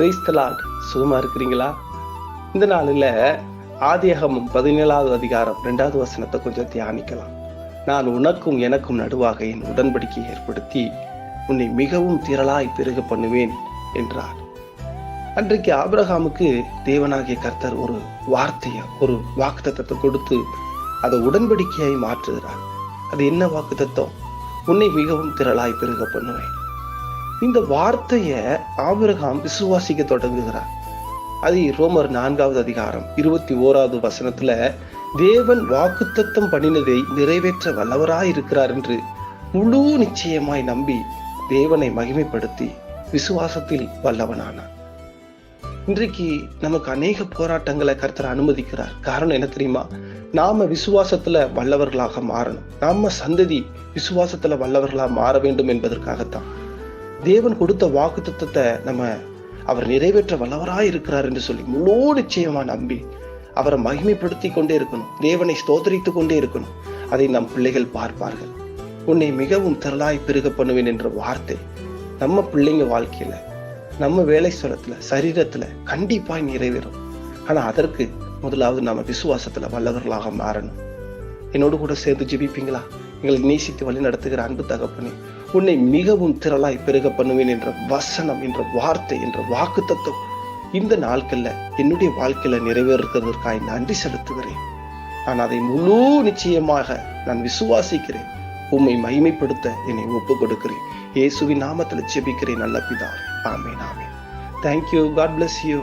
Price தலாட் சுகமாக இருக்கிறீங்களா? இந்த நாளில் ஆதியகமும் பதினேழாவது அதிகாரம் ரெண்டாவது வசனத்தை கொஞ்சம் தியானிக்கலாம். நான் உனக்கும் எனக்கும் நடுவாக என் உடன்படிக்கை ஏற்படுத்தி உன்னை மிகவும் திரளாய் பெருக பண்ணுவேன் என்றார். அன்றைக்கு ஆபிரகாமுக்கு தேவனாகிய கர்த்தர் ஒரு வார்த்தையை ஒரு வாக்குத்தத்தை கொடுத்து அதை உடன்படிக்கையாய் மாற்றுகிறார். அது என்ன வாக்குத்தத்தம்? உன்னை மிகவும் திரளாய் பெருக பண்ணுவேன். இந்த வார்த்தையை ஆபிரகாம் விசுவாசிக்க தொடங்குகிறார். அது ரோமர் நான்காவது அதிகாரம் இருபத்தி ஓராவது வசனத்துல தேவன் வாக்குத்தத்தம் பண்ணினதை நிறைவேற்ற வல்லவராய் இருக்கிறார் என்று முழு நிச்சயமாய் நம்பி தேவனை மகிமைப்படுத்தி விசுவாசத்தில் வல்லவனானார். இன்றைக்கு நமக்கு அநேக போராட்டங்களை கர்த்தர் அனுமதிக்கிறார். காரணம் என்ன தெரியுமா? நாம விசுவாசத்துல வல்லவர்களாக மாறணும். நாம சந்ததி விசுவாசத்துல வல்லவர்களாக மாற வேண்டும் என்பதற்காகத்தான். தேவன் கொடுத்த வாக்கு தத்துவத்தை நம்ம அவர் நிறைவேற்ற வல்லவராக இருக்கிறார் என்று சொல்லி முழு நிச்சயமா நம்பி அவரை மகிமைப்படுத்தி கொண்டே இருக்கணும். தேவனை ஸ்தோத்தரித்து கொண்டே இருக்கணும். அதை நம் பிள்ளைகள் பார்ப்பார்கள். உன்னை மிகவும் திரளாய் பெருக பண்ணுவேன் என்ற வார்த்தை நம்ம பிள்ளைங்க வாழ்க்கையில நம்ம வேலை ஸ்தலத்துல சரீரத்துல கண்டிப்பாய் நிறைவேறும். ஆனா அதற்கு முதலாவது நம்ம விசுவாசத்துல வல்லவர்களாக மாறணும். என்னோடு கூட சேர்ந்து ஜெபிப்பீங்களா? எங்களை நேசித்து வழி நடத்துகிற அன்பு தகப்பனே உன்னை மிகவும் திரளாய் பெருக பண்ணுவேன் என்ற வசனம் என்ற வார்த்தை என்ற வாக்கு தத்துவம் இந்த நாட்களில் என்னுடைய வாழ்க்கையில நிறைவேறுவதற்காய் நன்றி செலுத்துகிறேன். நான் அதை முழு நிச்சயமாக நான் விசுவாசிக்கிறேன். உம்மை மகிமைப்படுத்த என்னை ஒப்புக் கொடுக்கிறேன் இயேசுவின் நாமத்தில் ஜெபிக்கிறேன் நல்ல பிதாவே. Amen amen. Thank you God bless you